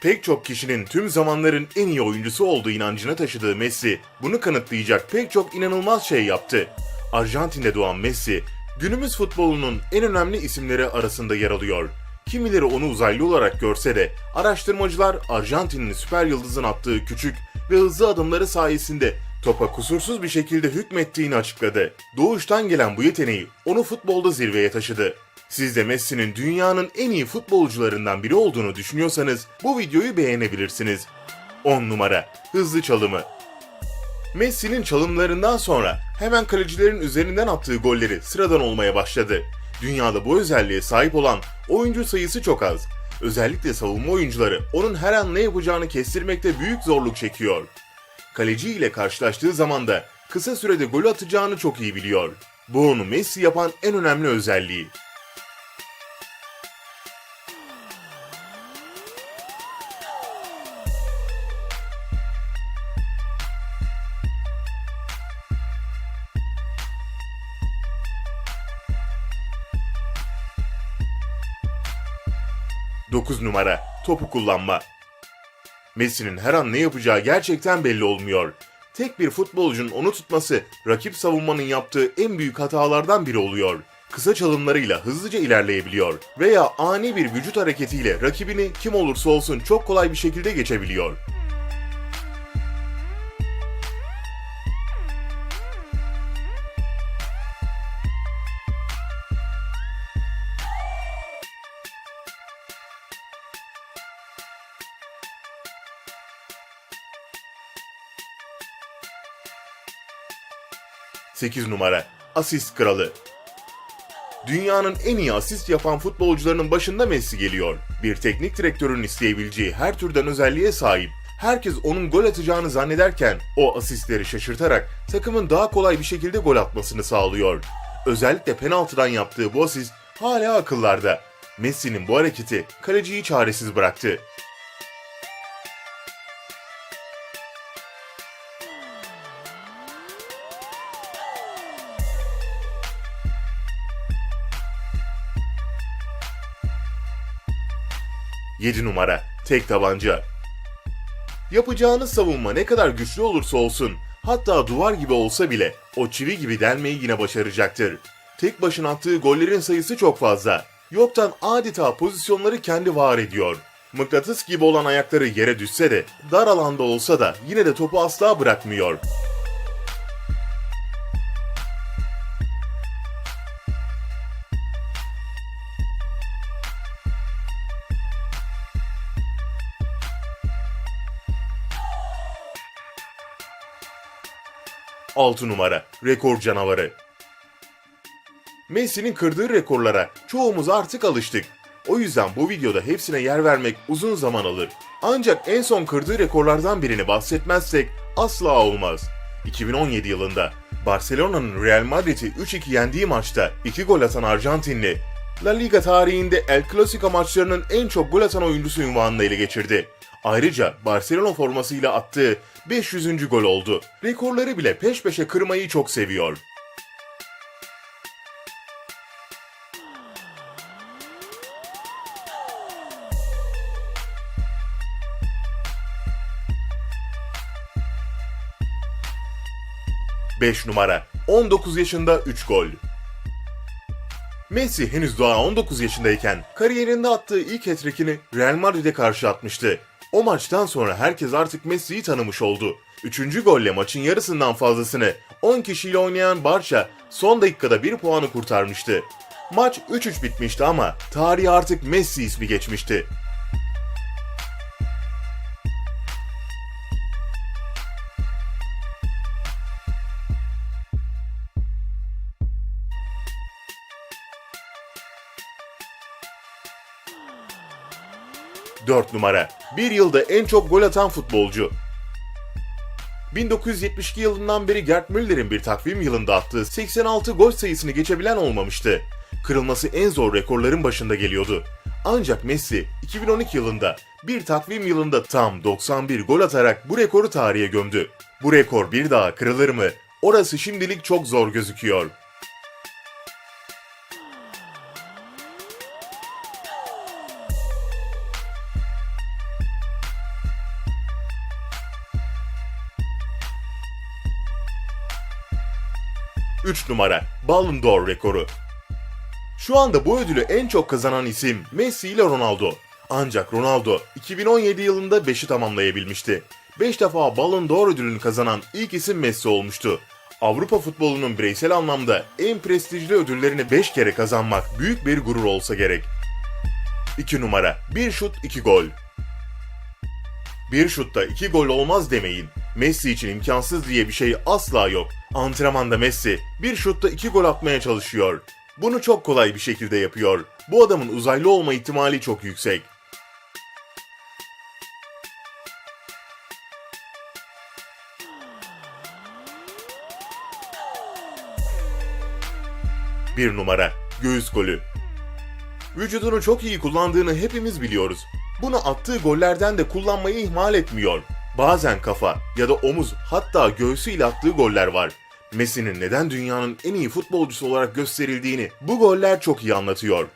Pek çok kişinin tüm zamanların en iyi oyuncusu olduğu inancına taşıdığı Messi, bunu kanıtlayacak pek çok inanılmaz şey yaptı. Arjantin'de doğan Messi, günümüz futbolunun en önemli isimleri arasında yer alıyor. Kimileri onu uzaylı olarak görse de araştırmacılar Arjantin'in süper yıldızın attığı küçük ve hızlı adımları sayesinde topa kusursuz bir şekilde hükmettiğini açıkladı. Doğuştan gelen bu yeteneği onu futbolda zirveye taşıdı. Siz de Messi'nin dünyanın en iyi futbolcularından biri olduğunu düşünüyorsanız bu videoyu beğenebilirsiniz. 10 numara Hızlı çalımı Messi'nin çalımlarından sonra hemen kalecilerin üzerinden attığı golleri sıradan olmaya başladı. Dünyada bu özelliğe sahip olan oyuncu sayısı çok az. Özellikle savunma oyuncuları onun her an ne yapacağını kestirmekte büyük zorluk çekiyor. Kaleci ile karşılaştığı zaman da kısa sürede gol atacağını çok iyi biliyor. Bu onu Messi yapan en önemli özelliği. Dokuz numara topu kullanma. Messi'nin her an ne yapacağı gerçekten belli olmuyor. Tek bir futbolcunun onu tutması rakip savunmanın yaptığı en büyük hatalardan biri oluyor. Kısa çalımlarıyla hızlıca ilerleyebiliyor veya ani bir vücut hareketiyle rakibini kim olursa olsun çok kolay bir şekilde geçebiliyor. Sekiz numara Asist Kralı Dünyanın en iyi asist yapan futbolcularının başında Messi geliyor. Bir teknik direktörün isteyebileceği her türden özelliğe sahip. Herkes onun gol atacağını zannederken o asistleri şaşırtarak takımın daha kolay bir şekilde gol atmasını sağlıyor. Özellikle penaltıdan yaptığı bu asist hala akıllarda. Messi'nin bu hareketi kaleciyi çaresiz bıraktı. Yedi numara tek tabanca. Yapacağınız savunma ne kadar güçlü olursa olsun, hatta duvar gibi olsa bile o çivi gibi delmeyi yine başaracaktır. Tek başına attığı gollerin sayısı çok fazla. Yoktan adeta pozisyonları kendi var ediyor. Mıknatıs gibi olan ayakları yere düşse de, dar alanda olsa da yine de topu asla bırakmıyor. Altı numara rekor canavarı. Messi'nin kırdığı rekorlara çoğumuz artık alıştık. O yüzden bu videoda hepsine yer vermek uzun zaman alır. Ancak en son kırdığı rekorlardan birini bahsetmezsek asla olmaz. 2017 yılında Barcelona'nın Real Madrid'i 3-2 yendiği maçta 2 gol atan Arjantinli, La Liga tarihinde El Clasico maçlarının en çok gol atan oyuncusu unvanını ele geçirdi. Ayrıca Barcelona formasıyla attığı 500. gol oldu. Rekorları bile peş peşe kırmayı çok seviyor. Beş numara 19 yaşında 3 gol. Messi henüz daha 19 yaşındayken kariyerinde attığı ilk hat-trick'ini Real Madrid'e karşı atmıştı. O maçtan sonra herkes artık Messi'yi tanımış oldu. Üçüncü golle maçın yarısından fazlasını 10 kişiyle oynayan Barça son dakikada bir puanı kurtarmıştı. Maç 3-3 bitmişti ama tarihe artık Messi ismi geçmişti. Dört numara. Bir yılda en çok gol atan futbolcu. 1972 yılından beri Gerd Müller'in bir takvim yılında attığı 86 gol sayısını geçebilen olmamıştı. Kırılması en zor rekorların başında geliyordu. Ancak Messi 2012 yılında bir takvim yılında tam 91 gol atarak bu rekoru tarihe gömdü. Bu rekor bir daha kırılır mı? Orası şimdilik çok zor gözüküyor. 3 numara Ballon d'Or rekoru. Şu anda bu ödülü en çok kazanan isim Messi ile Ronaldo. Ancak Ronaldo 2017 yılında 5'i tamamlayabilmişti. 5 defa Ballon d'Or ödülünü kazanan ilk isim Messi olmuştu. Avrupa futbolunun bireysel anlamda en prestijli ödüllerini 5 kere kazanmak büyük bir gurur olsa gerek. 2 numara 1 şut 2 gol. Bir şutta 2 gol olmaz demeyin. Messi için imkansız diye bir şey asla yok. Antrenmanda Messi bir şutta 2 gol atmaya çalışıyor. Bunu çok kolay bir şekilde yapıyor. Bu adamın uzaylı olma ihtimali çok yüksek. Bir numara göğüs golü. Vücudunu çok iyi kullandığını hepimiz biliyoruz. Bunu attığı gollerden de kullanmayı ihmal etmiyor. Bazen kafa ya da omuz hatta göğsüyle attığı goller var. Messi'nin neden dünyanın en iyi futbolcusu olarak gösterildiğini bu goller çok iyi anlatıyor.